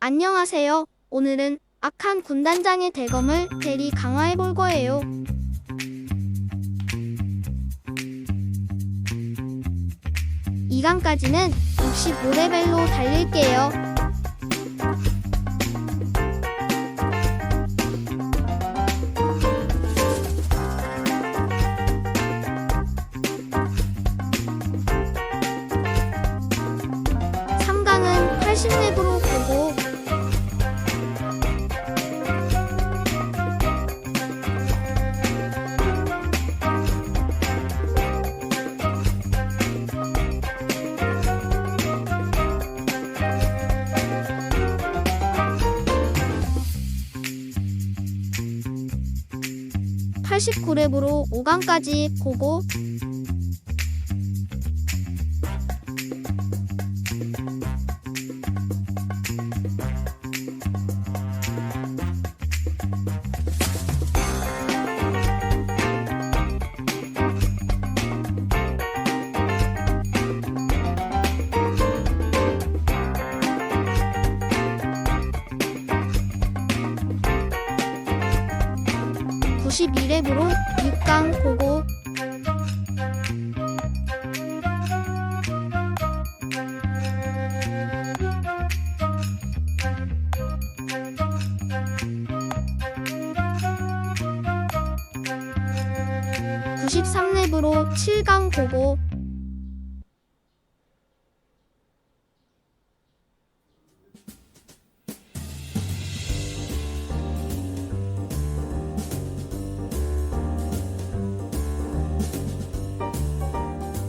안녕하세요. 오늘은 악한 군단장의 대검을 대리 강화해 볼 거예요. 이강까지는 65레벨로 달릴게요. 은 80렙으로 보고. 팔십구 렙으로 5강까지 보고 렙으로 7강 보고.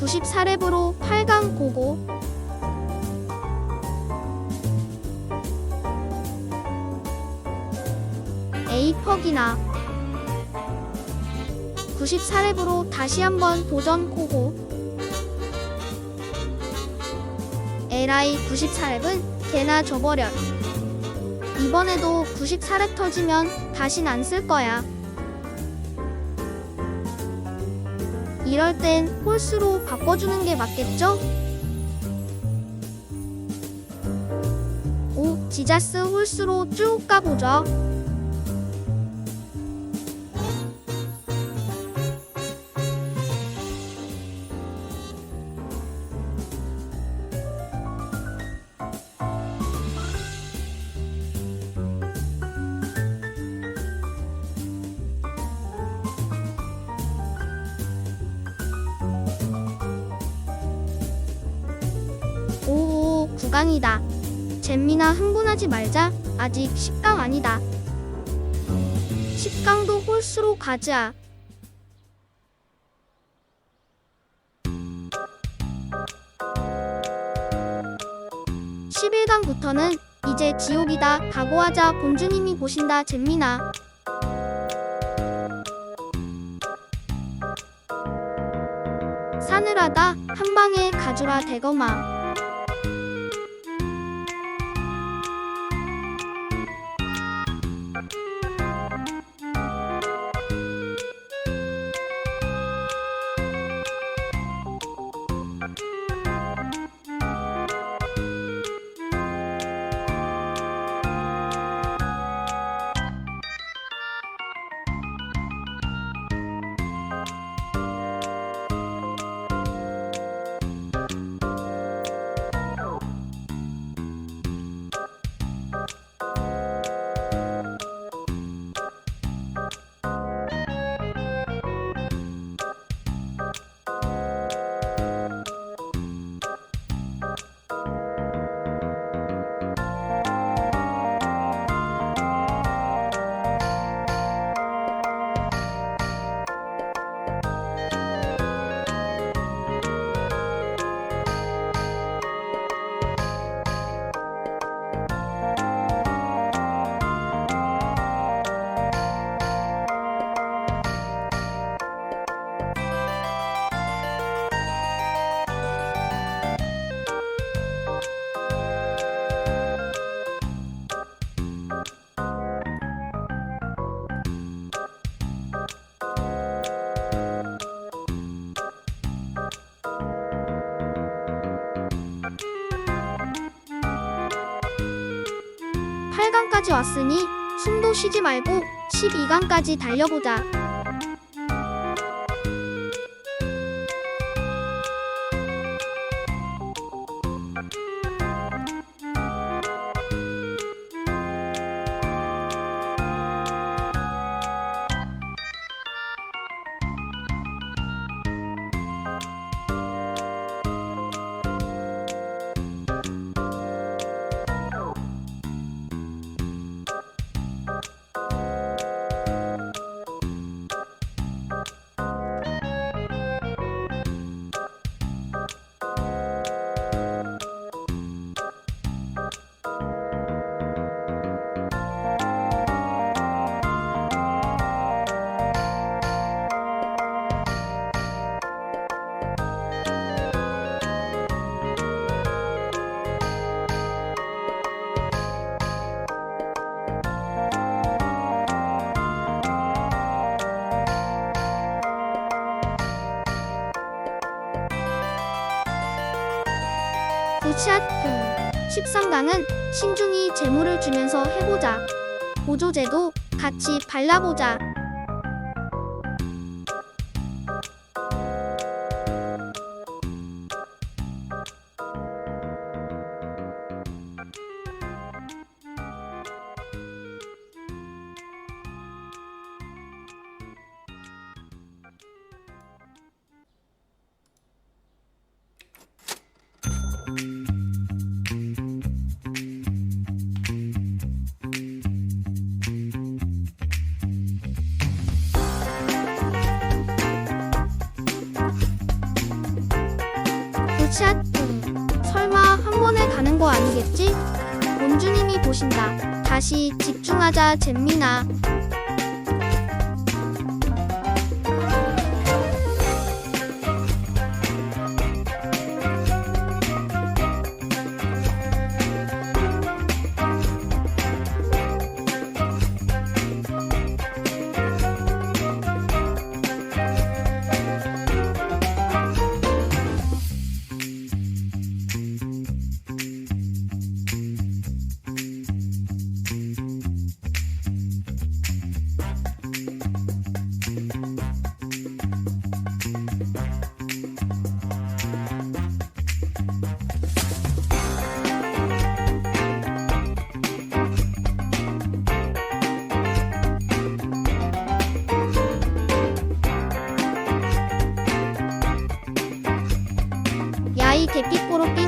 구십사 렙으로 8강 보고. 에이퍽이나 94렙으로 다시 한번 도전 고고 에라이 94렙은 개나 줘버려 이번에도 94렙 터지면 다신 안 쓸 거야 이럴 땐 홀수로 바꿔주는 게 맞겠죠? 오, 지자스 홀수로 쭉 가보자. 구강이다. 잼미나 흥분하지 말자. 아직 10강 아니다. 10강도 홀수로 가자. 십일 강부터는 이제 지옥이다. 각오하자. 공주님이 보신다. 잼미나. 사늘하다. 한 방에 가주라 대검아. 여기까지 왔으니 숨도 쉬지 말고 12강까지 달려보자. 음. 13강은 신중히 재물을 주면서 해보자. 보조제도 같이 발라보자. 샷 음. 설마 한 번에 가는 거 아니겠지? 원주님이 보신다. 다시 집중하자 잼민아. 야이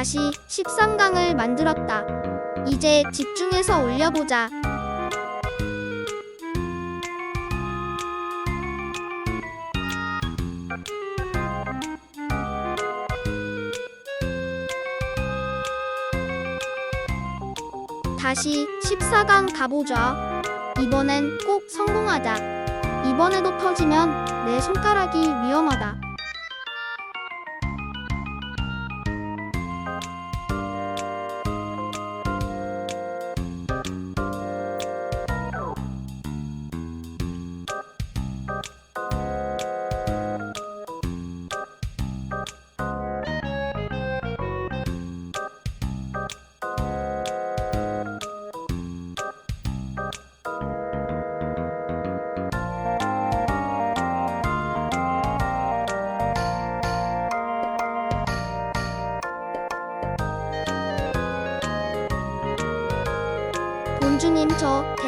다시 13강을 만들었다. 이제 집중해서 올려보자. 다시 14강 가보자. 이번엔 꼭 성공하자. 이번에도 터지면 내 손가락이 위험하다.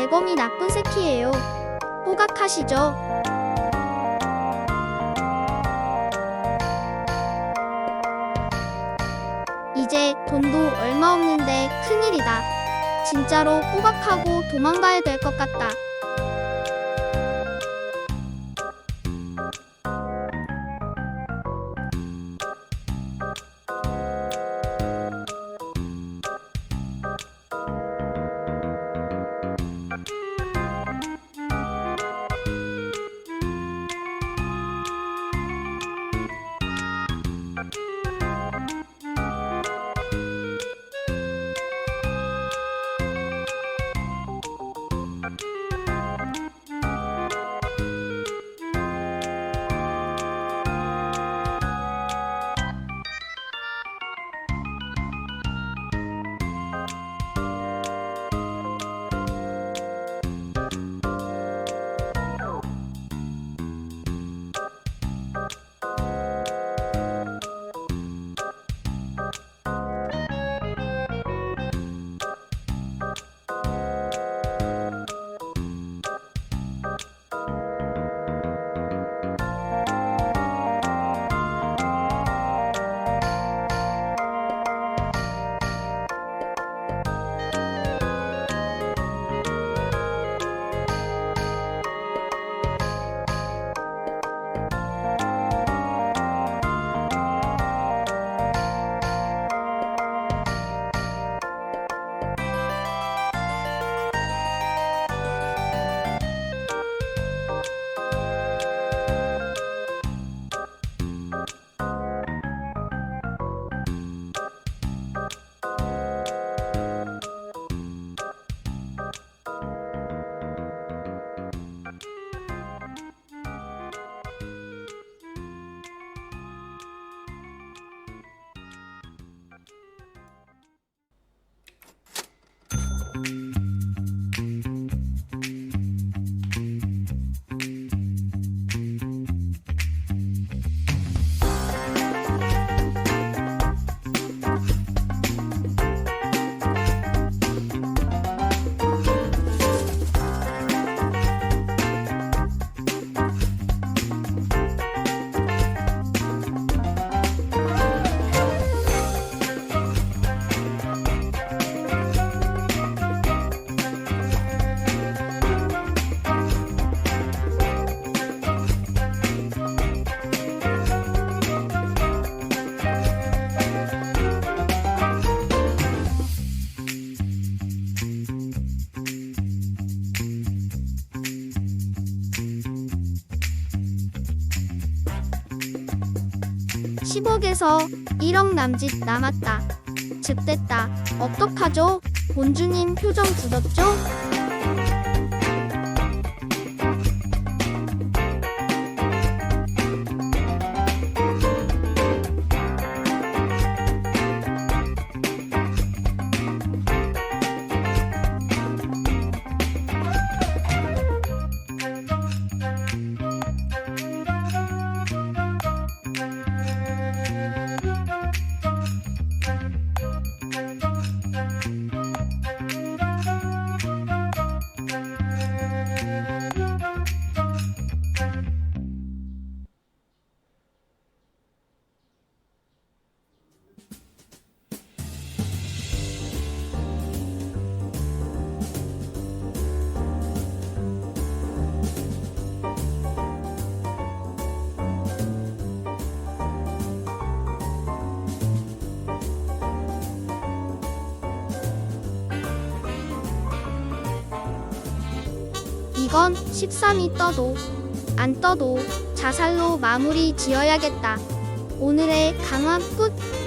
대검이 나쁜 새끼예요. 호각하시죠? 이제 돈도 얼마 없는데 큰일이다. 진짜로 호각하고 도망가야 될 것 같다. 십억에서 1억 남짓 남았다. 즉됐다. 어떡하죠? 본주님 표정 굳었죠? 이건 13이 떠도 안 떠도 자살로 마무리 지어야겠다. 오늘의 강화 끝.